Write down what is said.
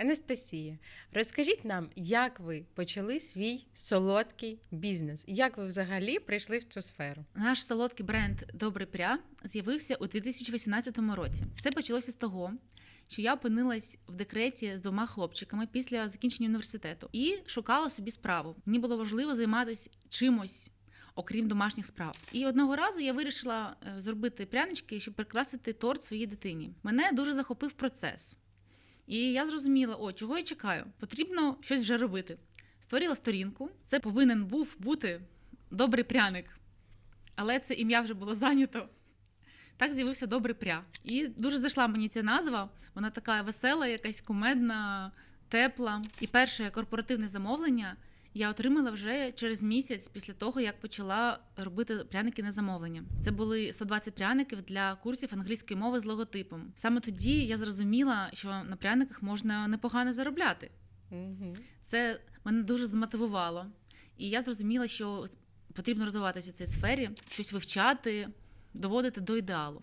Анастасія, розкажіть нам, як ви почали свій солодкий бізнес? Як ви взагалі прийшли в цю сферу? Наш солодкий бренд Добрий Пря з'явився у 2018 році. Все почалося з того, що я опинилась в декреті з двома хлопчиками після закінчення університету і шукала собі справу. Мені було важливо займатися чимось. Окрім домашніх справ, і одного разу я вирішила е, зробити прянички, щоб прикрасити торт своїй дитині. Мене дуже захопив процес, і я зрозуміла, о, чого я чекаю? Потрібно щось вже робити. Створила сторінку. Це повинен був бути добрий пряник але це ім'я вже було зайнято. Так з'явився добрий пря. І дуже зайшла мені ця назва. Вона така весела, якась кумедна, тепла. І перше корпоративне замовлення я отримала вже через місяць після того, як почала робити пряники на замовлення. Це були 120 пряників для курсів англійської мови з логотипом. Саме тоді я зрозуміла, що на пряниках можна непогано заробляти. Угу. Це мене дуже змотивувало. І я зрозуміла, що потрібно розвиватися в цій сфері, щось вивчати, доводити до ідеалу.